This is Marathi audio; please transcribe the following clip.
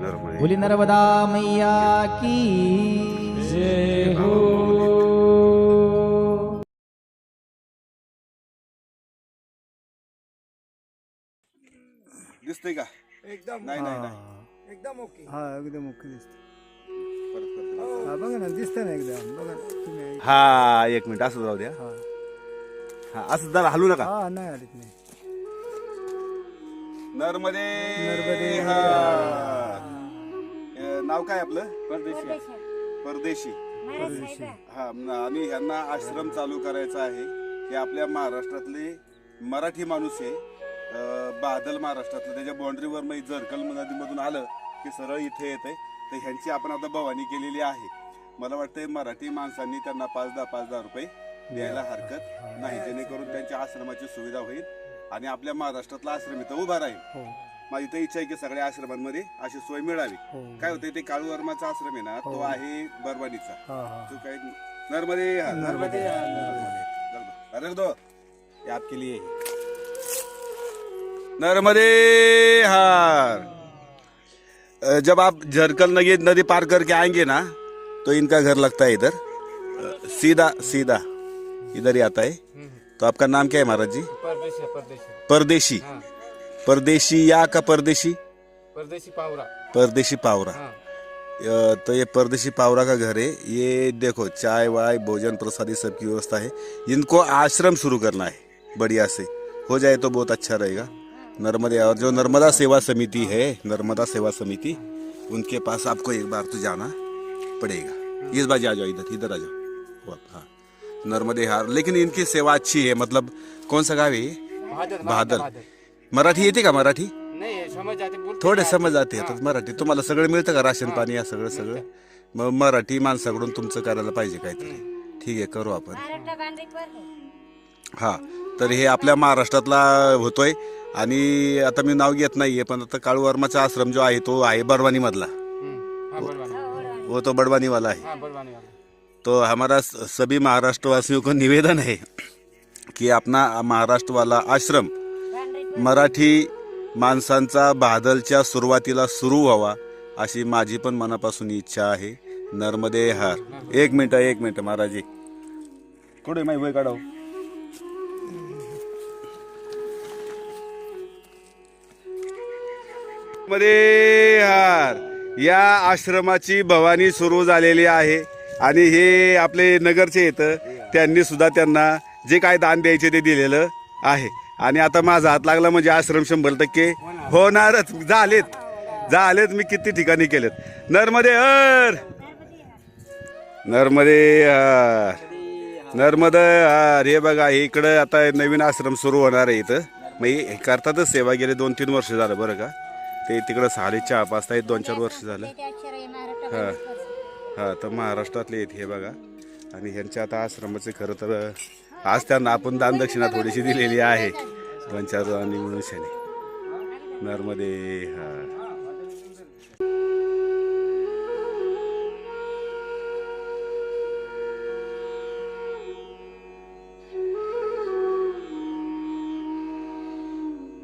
नर्मदे बोली नर्मदा मैया की जय हो। दिसतंय का? एकदम. नाही नाही नाही. एकदम ओके. हा एकदम ओके दिसत. हा. बघा ना दिसतं ना एकदम. बघा तुम्ही हा एक मिनिट असं जाऊ द्या. हा. हा असं जरा हलू नका. हा नाही आलीत नाही नर्मदे. नर्मदे हा. नाव काय आपलं? परदेशी हा न- आणि ह्यांना आश्रम चालू करायचा आहे. हे आपल्या महाराष्ट्रातले मराठी माणूस आहे. अ, बादल महाराष्ट्रातलं त्याच्या बाउंड्रीवर मग जरकल नदीमधून आलं की सरळ इथे येते तर ह्यांची आपण आता भवानी केलेली आहे. मला वाटतंय मराठी माणसांनी त्यांना पाच दहा पाच दहा रुपये द्यायला हरकत नाही. जेणेकरून त्यांच्या आश्रमाची सुविधा होईल आणि आपल्या महाराष्ट्रातला आश्रम इथं उभा राहील. हो. माझी तर इच्छा आहे की सगळ्या आश्रमांमध्ये अशी सोय मिळावी. हो. काय होते ते काळू वर्माचा आश्रम आहे ना तो हो. आहे बरवानीचा. तो काय नर्मदे नर्मदे, नर्मदे. अरे दो ये आपके लिए नर्मदे हार. जब आप झरकल नदी नदी पार करके आएंगे ना तो इनका घर लगता है इधर. सीधा सीधा इधर ही आता है. तो आपका नाम क्या है महाराज जी? परदेशी परदेशी. परदेशी. परदेशी या का परदेशी? परदेशी पावरा. परदेशी पावरा. हा. अ, तो ये परदेशी पावरा का घर है. ये देखो चाय वाय भोजन प्रसादी सबकी व्यवस्था है. इनको आश्रम शुरू करना है बढ़िया से. हो जाए तो बहुत अच्छा रहेगा. नर्मदे और जो नर्मदा सेवा समिति है नर्मदा सेवा समिति उनके पास आपको एक बार तो जाना पड़ेगा. इस बार आ जाओ इधर इधर आ जाओ. हाँ. नर्मदे हार लेकिन इनकी सेवा अच्छी है मतलब कौन सा गाँव है ये? मराठी येते का मराठी? नाही समज जाते बोलते थोडे ना. समज जाते आता मराठी. तुम्हाला सगळं मिळतं का राशन पाणी या सगळं सगळं? मग मराठी माणसाकडून तुमचं करायला पाहिजे काहीतरी. ठीक आहे करू आपण. बांधे हा तर हे आपल्या महाराष्ट्रातला होतोय. आणि आता मी नाव घेत नाहीये पण आता काळू वर्माचा आश्रम जो आहे तो आहे बडवानी मधला हम्म. हा वो तो बडवानी. वाला है हा बडवानी वाला तो हमारा स- सभी महाराष्ट्रवासियों को निवेदन है कि अपना महाराष्ट्र वाला आश्रम मराठी माणसांचा बादलच्या सुरुवातीला सुरू व्हावा अशी माझी पण मनापासून इच्छा आहे. नर्मदे हार. एक मिनटं एक मिनटं महाराजी. कुठे माही वय काढाव? मध्ये हार. या आश्रमाची भवानी सुरू झालेली आहे आणि हे आपले नगरचे येतं त्यांनी सुद्धा त्यांना जे काय दान द्यायचे ते दिलेलं आहे. आणि आता माझा हात लागला म्हणजे आश्रम शंभर टक्के होणारच. झालेत. झालेत मी किती ठिकाणी केलेत. नर्मदे हर. नर्मदे हर. नर्मद हर. हे बघा इकडं आता नवीन आश्रम सुरू होणार आहे इथं. मग हे करतातच सेवा गेले दोन तीन वर्ष झालं बरं का. ते तिकडं सहाले पाच पाचता आहेत दोन चार वर्ष झालं. हां. हां तर महाराष्ट्रातले आहेत हे बघा. आणि ह्यांच्या आता आश्रमाचे खरं तर आज त्यांना आपण दानदक्षिणा थोडीशी दिलेली आहे. दोन चार जणांनी म्हणून शाने नर्मदे हा.